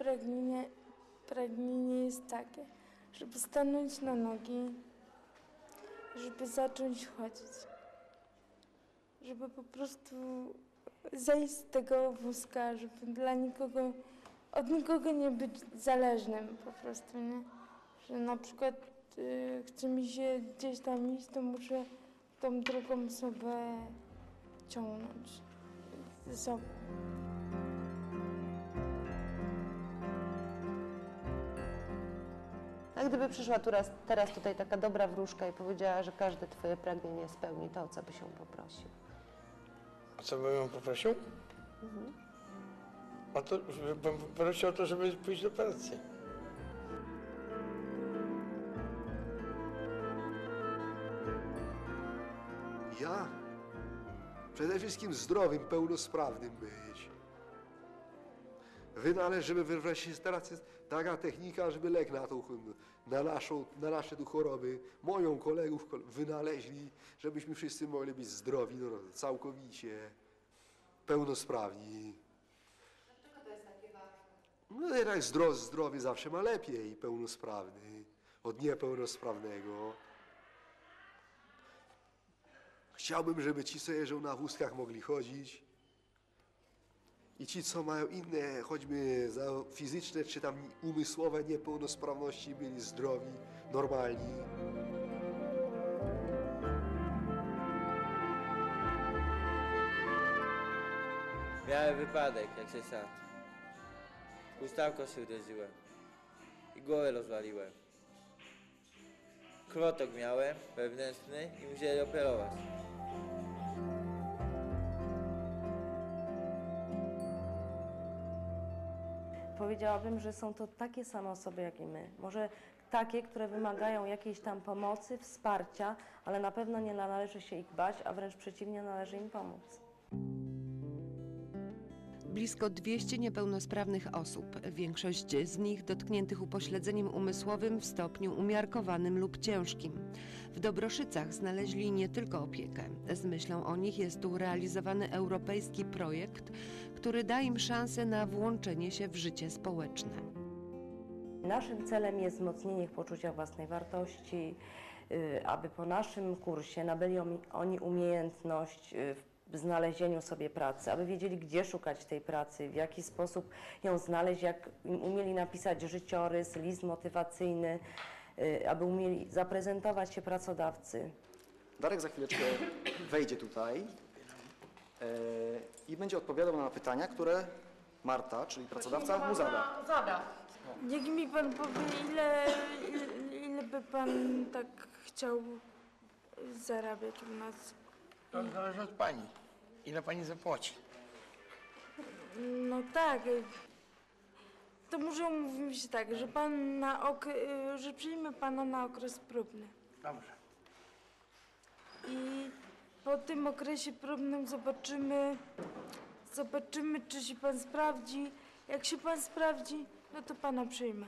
pragnienie, pragnienie jest takie, żeby stanąć na nogi, żeby zacząć chodzić. Żeby po prostu zejść z tego wózka, żeby dla nikogo, od nikogo nie być zależnym po prostu, nie? Że na przykład y, chce mi się gdzieś tam iść, to muszę tą drugą osobę ciągnąć ze sobą. A gdyby przyszła teraz, teraz tutaj taka dobra wróżka i powiedziała, że każde twoje pragnienie spełni, to o co byś ją poprosił? A co bym ją poprosił? O to, bym poprosił o to, żeby pójść do pracy. Ja? Przede wszystkim zdrowym, pełnosprawnym być. Wynaleźć, żeby wybrać się teraz jest taka technika, żeby lek na, tą, na, naszą, na nasze tu choroby, moją kolegów kol- wynaleźli, żebyśmy wszyscy mogli być zdrowi, no, całkowicie, pełnosprawni. Dlaczego to jest takie ważne? No jednak zdro, zdrowy zawsze ma lepiej, pełnosprawny, od niepełnosprawnego. Chciałbym, żeby ci, co jeżdżą na wózkach, mogli chodzić. I ci, co mają inne, choćby fizyczne czy tam umysłowe niepełnosprawności, byli zdrowi, normalni. Miałem wypadek, jak się sadł. Ustawką się uderzyłem. I głowę rozwaliłem. Krotok miałem wewnętrzny i musieli operować. Powiedziałabym, że są to takie same osoby jak i my. Może takie, które wymagają jakiejś tam pomocy, wsparcia, ale na pewno nie należy się ich bać, a wręcz przeciwnie, należy im pomóc. Blisko 200 niepełnosprawnych osób, większość z nich dotkniętych upośledzeniem umysłowym w stopniu umiarkowanym lub ciężkim. W Dobroszycach znaleźli nie tylko opiekę. Z myślą o nich jest tu realizowany europejski projekt, który da im szansę na włączenie się w życie społeczne. Naszym celem jest wzmocnienie ich poczucia własnej wartości, y, aby po naszym kursie nabyli oni- umiejętność y, w znalezieniu sobie pracy, aby wiedzieli, gdzie szukać tej pracy, w jaki sposób ją znaleźć, jak umieli napisać życiorys, list motywacyjny, y, aby umieli zaprezentować się pracodawcy. Darek za chwileczkę wejdzie tutaj i będzie odpowiadał na pytania, które Marta, czyli pracodawca, mu zada. Niech mi pan powie, ile, ile, ile by pan tak chciał zarabiać u nas? To zależy od pani. Ile pani zapłaci? No tak. To może umówimy się tak, że pan na ok, y, że przyjmie pana na okres próbny. Dobrze. I po tym okresie próbnym zobaczymy, zobaczymy, czy się pan sprawdzi. Jak się pan sprawdzi, no to pana przyjmę.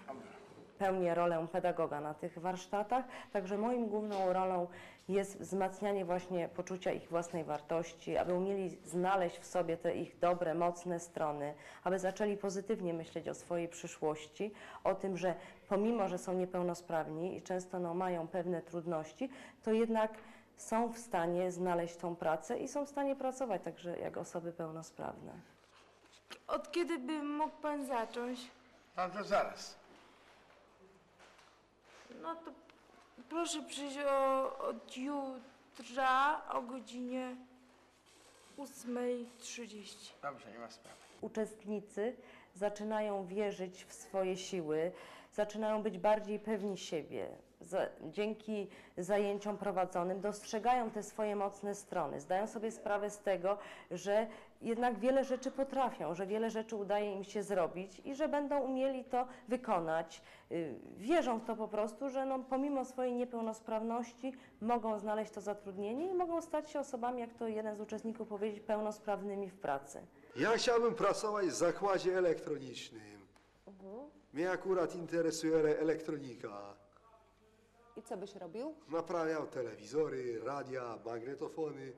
Pełnię rolę pedagoga na tych warsztatach, także moim główną rolą jest wzmacnianie właśnie poczucia ich własnej wartości, aby umieli znaleźć w sobie te ich dobre, mocne strony, aby zaczęli pozytywnie myśleć o swojej przyszłości, o tym, że pomimo, że są niepełnosprawni i często no, mają pewne trudności, to jednak są w stanie znaleźć tą pracę i są w stanie pracować także jak osoby pełnosprawne. Od kiedy by mógł pan zacząć? No to zaraz. No to proszę przyjść o, od jutra o godzinie 8.30. Dobrze, nie ma sprawy. uczestnicy zaczynają wierzyć w swoje siły, zaczynają być bardziej pewni siebie. Za, dzięki zajęciom prowadzonym dostrzegają te swoje mocne strony, zdają sobie sprawę z tego, że jednak wiele rzeczy potrafią, że wiele rzeczy udaje im się zrobić i że będą umieli to wykonać. Y, Wierzą w to po prostu, że no, pomimo swojej niepełnosprawności mogą znaleźć to zatrudnienie i mogą stać się osobami, jak to jeden z uczestników powiedział, pełnosprawnymi w pracy. Ja chciałbym pracować w zakładzie elektronicznym. Mnie akurat interesuje ele- elektronika. I co byś robił? Naprawiał telewizory, radia, magnetofony,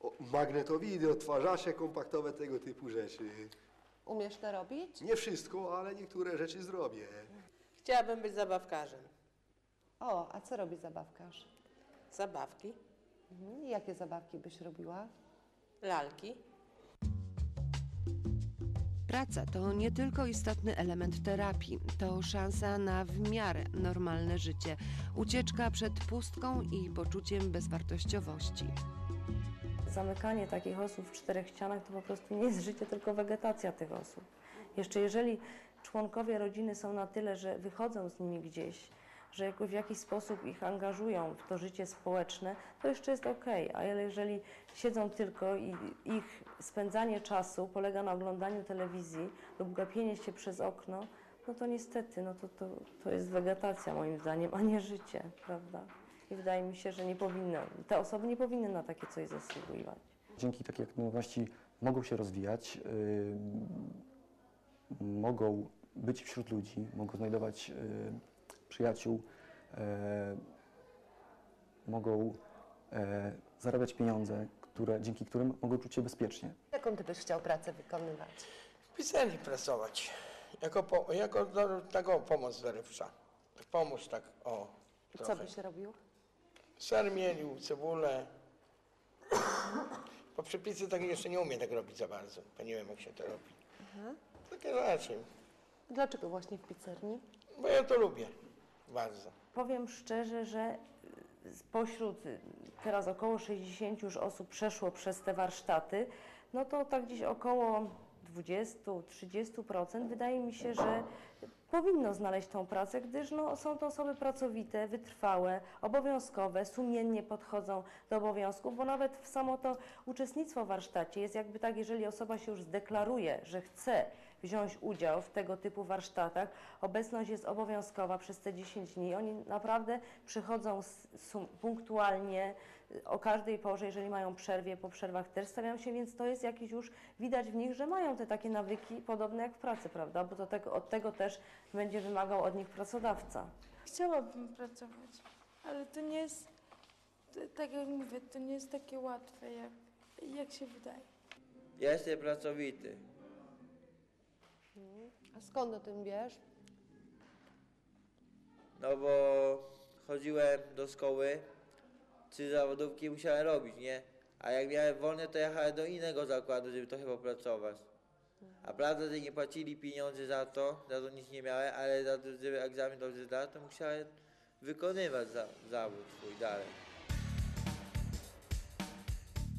o, magnetowidy, odtwarzacze kompaktowe, tego typu rzeczy. Umiesz to robić? Nie wszystko, ale niektóre rzeczy zrobię. Chciałabym być zabawkarzem. O, a co robi zabawkarz? Zabawki, Mhm. Jakie zabawki byś robiła? lalki. Praca to nie tylko istotny element terapii, to szansa na w miarę normalne życie, ucieczka przed pustką i poczuciem bezwartościowości. Zamykanie takich osób w czterech ścianach to po prostu nie jest życie, tylko wegetacja tych osób. Jeszcze jeżeli członkowie rodziny są na tyle, że wychodzą z nimi gdzieś, że jakoś w jakiś sposób ich angażują w to życie społeczne, to jeszcze jest okej, ale jeżeli siedzą tylko i ich spędzanie czasu polega na oglądaniu telewizji lub gapienie się przez okno, no to niestety, no to, to, to jest wegetacja moim zdaniem, a nie życie, prawda? I wydaje mi się, że nie powinny, te osoby nie powinny na takie coś zasługiwać. Dzięki takiej aktywności mogą się rozwijać, yy, mogą być wśród ludzi, mogą znajdować yy, przyjaciół, yy, mogą yy, zarabiać pieniądze, które, dzięki którym mogą czuć się bezpiecznie. Jaką ty byś chciał pracę wykonywać? W pizzerii pracować. Jako, po, jako do, taką pomoc dorywcza. Pomóż tak, o. I co byś robił? Ser mielił, cebulę. Po przepisy tak jeszcze nie umiem tak robić za bardzo, bo nie wiem jak się to robi. Takie rzeczy, Dlaczego właśnie w pizzerni? bo ja to lubię bardzo. Powiem szczerze, że spośród teraz około 60 już osób przeszło przez te warsztaty, no to tak gdzieś około 20-30% wydaje mi się, że powinno znaleźć tą pracę, gdyż no, są to osoby pracowite, wytrwałe, obowiązkowe, sumiennie podchodzą do obowiązków, bo nawet w samo to uczestnictwo w warsztacie jest jakby tak, jeżeli osoba się już zdeklaruje, że chce wziąć udział w tego typu warsztatach, obecność jest obowiązkowa przez te 10 dni. Oni naprawdę przychodzą punktualnie, o każdej porze, jeżeli mają przerwie, po przerwach też stawiają się, więc to jest jakiś już, widać w nich, że mają te takie nawyki podobne jak w pracy, prawda? Bo to tego, od tego też będzie wymagał od nich pracodawca. Chciałabym pracować, ale to nie jest, tak jak mówię, to nie jest takie łatwe, jak, jak się wydaje. Ja jestem pracowity. A skąd o tym wiesz? No bo chodziłem do szkoły, trzy zawodówki musiałem robić, nie? A jak miałem wolne, to jechałem do innego zakładu, żeby trochę popracować. A prawda, że nie płacili pieniędzy za to, za to nic nie miałem, ale za to, żeby egzamin dobrze zdać, to musiałem wykonywać za, zawód swój dalej.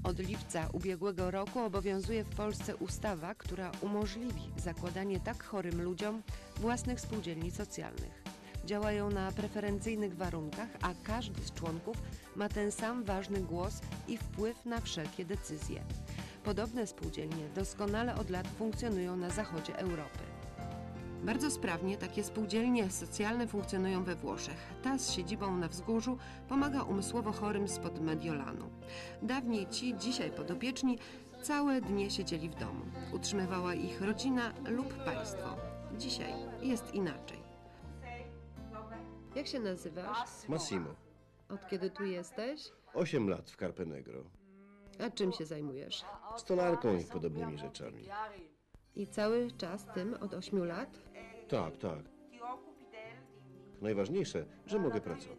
Od lipca ubiegłego roku obowiązuje w Polsce ustawa, która umożliwi zakładanie tak chorym ludziom własnych spółdzielni socjalnych. Działają na preferencyjnych warunkach, a każdy z członków ma ten sam ważny głos i wpływ na wszelkie decyzje. Podobne spółdzielnie doskonale od lat funkcjonują na zachodzie Europy. Bardzo sprawnie takie spółdzielnie socjalne funkcjonują we Włoszech. Ta z siedzibą na wzgórzu pomaga umysłowo chorym spod Mediolanu. Dawniej ci, dzisiaj podopieczni, całe dnie siedzieli w domu. Utrzymywała ich rodzina lub państwo. Dzisiaj jest inaczej. Jak się nazywasz? Massimo. Od kiedy tu jesteś? 8 lat w Carpenegro. A czym się zajmujesz? Stolarką i podobnymi rzeczami. I cały czas tym od 8 lat? Tak, tak. Najważniejsze, że mogę pracować.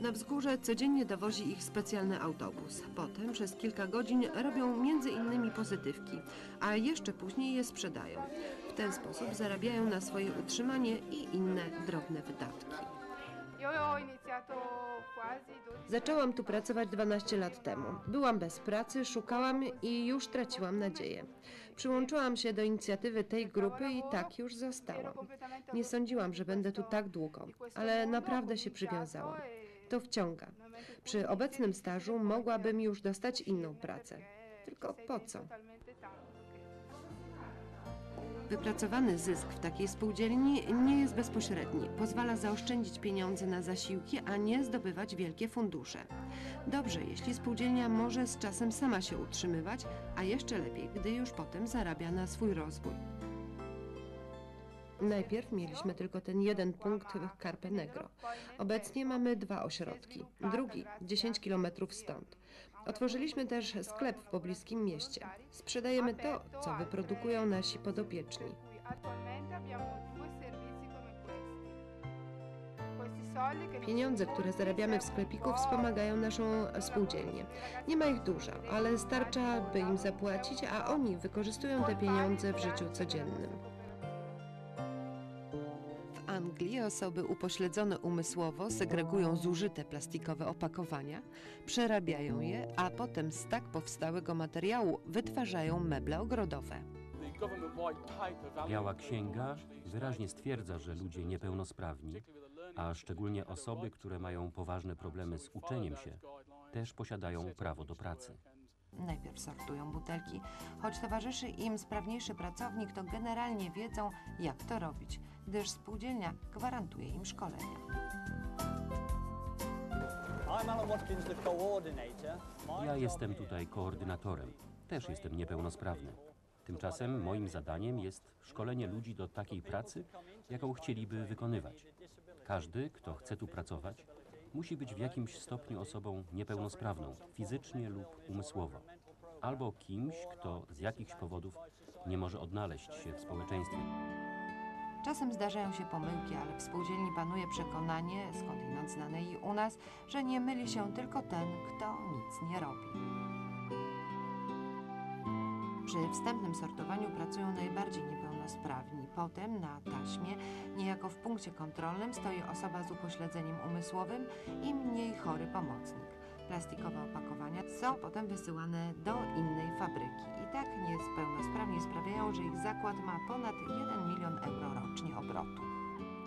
Na wzgórze codziennie dowozi ich specjalny autobus. Potem przez kilka godzin robią między innymi pozytywki, a jeszcze później je sprzedają. W ten sposób zarabiają na swoje utrzymanie i inne drobne wydatki. Zaczęłam tu pracować 12 lat temu. Byłam bez pracy, szukałam i już traciłam nadzieję. Przyłączyłam się do inicjatywy tej grupy i tak już zostałam. Nie sądziłam, że będę tu tak długo, ale naprawdę się przywiązałam. To wciąga. Przy obecnym stażu mogłabym już dostać inną pracę. Tylko po co? Wypracowany zysk w takiej spółdzielni nie jest bezpośredni. Pozwala zaoszczędzić pieniądze na zasiłki, a nie zdobywać wielkie fundusze. Dobrze, jeśli spółdzielnia może z czasem sama się utrzymywać, a jeszcze lepiej, gdy już potem zarabia na swój rozwój. Najpierw mieliśmy tylko ten jeden punkt w Carpenegro. Obecnie mamy dwa ośrodki. Drugi 10 kilometrów stąd. Otworzyliśmy też sklep w pobliskim mieście. Sprzedajemy to, co wyprodukują nasi podopieczni. Pieniądze, które zarabiamy w sklepiku, wspomagają naszą spółdzielnię. Nie ma ich dużo, ale starcza, by im zapłacić, a oni wykorzystują te pieniądze w życiu codziennym. W Anglii osoby upośledzone umysłowo segregują zużyte plastikowe opakowania, przerabiają je, a potem z tak powstałego materiału wytwarzają meble ogrodowe. Biała Księga wyraźnie stwierdza, że ludzie niepełnosprawni, a szczególnie osoby, które mają poważne problemy z uczeniem się, też posiadają prawo do pracy. Najpierw sortują butelki, choć towarzyszy im sprawniejszy pracownik, to generalnie wiedzą, jak to robić, gdyż spółdzielnia gwarantuje im szkolenie. Ja jestem tutaj koordynatorem, też jestem niepełnosprawny. Tymczasem moim zadaniem jest szkolenie ludzi do takiej pracy, jaką chcieliby wykonywać. Każdy, kto chce tu pracować, musi być w jakimś stopniu osobą niepełnosprawną, fizycznie lub umysłowo, albo kimś, kto z jakichś powodów nie może odnaleźć się w społeczeństwie. Czasem zdarzają się pomyłki, ale w spółdzielni panuje przekonanie, skądinąd znane i u nas, że nie myli się tylko ten, kto nic nie robi. Przy wstępnym sortowaniu pracują najbardziej niepełnosprawni. Potem na taśmie, niejako w punkcie kontrolnym, stoi osoba z upośledzeniem umysłowym i mniej chory pomocnik. Plastikowe opakowania są potem wysyłane do innej fabryki. I tak niepełnosprawni sprawiają, że ich zakład ma ponad 1 milion euro rocznie obrotu.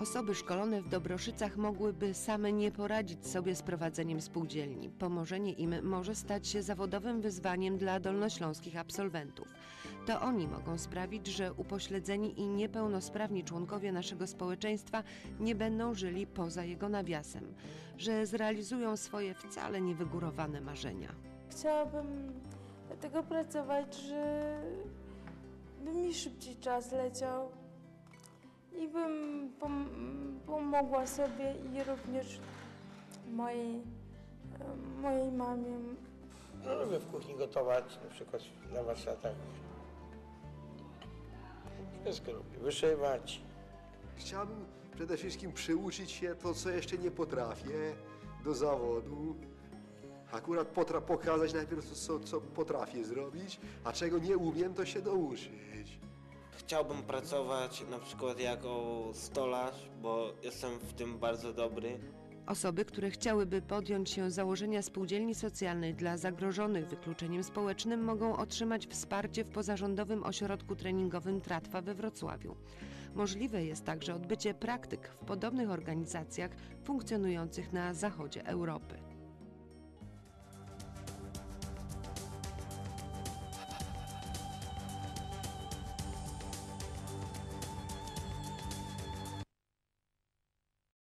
Osoby szkolone w Dobroszycach mogłyby same nie poradzić sobie z prowadzeniem spółdzielni. Pomożenie im może stać się zawodowym wyzwaniem dla dolnośląskich absolwentów. To oni mogą sprawić, że upośledzeni i niepełnosprawni członkowie naszego społeczeństwa nie będą żyli poza jego nawiasem, że zrealizują swoje wcale niewygórowane marzenia. Chciałabym dlatego pracować, że by mi szybciej czas leciał i bym pom pomogła sobie i również mojej, mojej mamie. No, lubię w kuchni gotować, na przykład na warsztatach. Wszystko lubię. Wyszywać. Chciałbym przede wszystkim przyuczyć się to, co jeszcze nie potrafię do zawodu. Akurat potra pokazać najpierw, co, co potrafię zrobić, a czego nie umiem, to się douczyć. Chciałbym pracować na przykład jako stolarz, bo jestem w tym bardzo dobry. Osoby, które chciałyby podjąć się założenia spółdzielni socjalnej dla zagrożonych wykluczeniem społecznym, mogą otrzymać wsparcie w pozarządowym ośrodku treningowym Tratwa we Wrocławiu. Możliwe jest także odbycie praktyk w podobnych organizacjach funkcjonujących na zachodzie Europy.